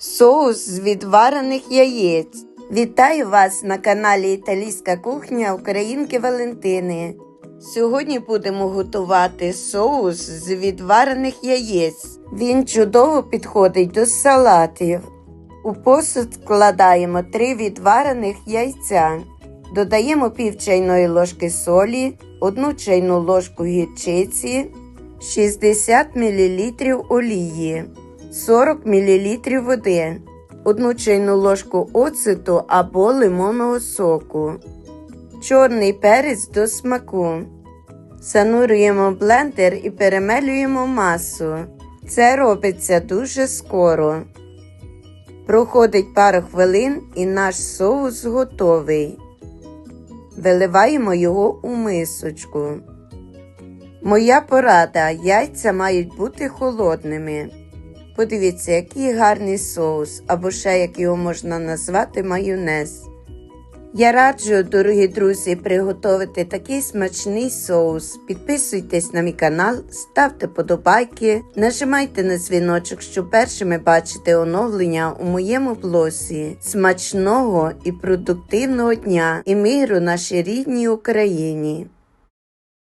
Соус з відварених яєць. Вітаю вас на каналі Італійська кухня Українки Валентини. Сьогодні будемо готувати соус з відварених яєць. Він чудово підходить до салатів. У посуд вкладаємо 3 відварених яйця. Додаємо пів чайної ложки солі, 1 чайну ложку гірчиці, 60 мл олії, 40 мл води, 1 чайну ложку оцету або лимонного соку, чорний перець до смаку. Занурюємо блендер і перемелюємо масу. Це робиться дуже скоро. Проходить пару хвилин і наш соус готовий. Виливаємо його у мисочку. Моя порада: яйця мають бути холодними. Подивіться, який гарний соус, або ще як його можна назвати майонез. Я раджу, дорогі друзі, приготувати такий смачний соус. Підписуйтесь на мій канал, ставте подобайки, нажимайте на дзвіночок, щоб першими бачити оновлення у моєму блозі. Смачного і продуктивного дня і миру нашій рідній Україні!